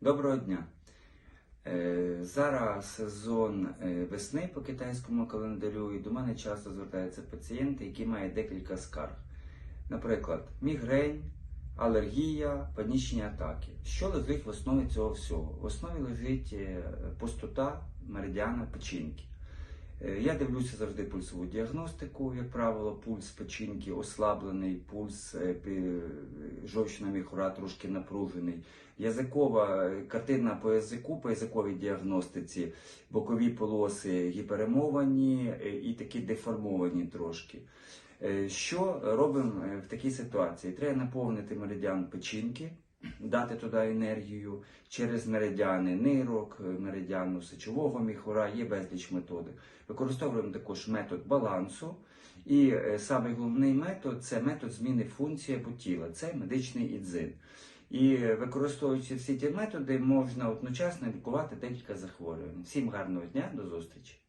Доброго дня! Е, Зараз сезон е, весни по китайському календарю, і до мене часто звертаються пацієнти, які мають декілька скарг. Наприклад, мігрень, алергія, панічні атаки. Що лежить в основі цього всього? В основі лежить е, пустота меридіана печінки. Е, Я дивлюся завжди пульсову діагностику, як правило, пульс печінки ослаблений, пульс е, жовчна міхура трошки напружений. Язикова е, картина по язику, по язиковій діагностиці, бокові полоси гіперемовані і такі деформовані трошки. Що робимо в такій ситуації? Треба наповнити меридіан печінки, дати туди енергію через меридіани нирок, е, меридіану сечового міхура, є безліч методик. Використовуємо також метод балансу. І е, самий головний метод це метод зміни функції або тіла, це медичний ідзин. І е, використовуючи всі ті методи, можна одночасно лікувати декілька захворювань. Всім гарного дня, до зустрічі!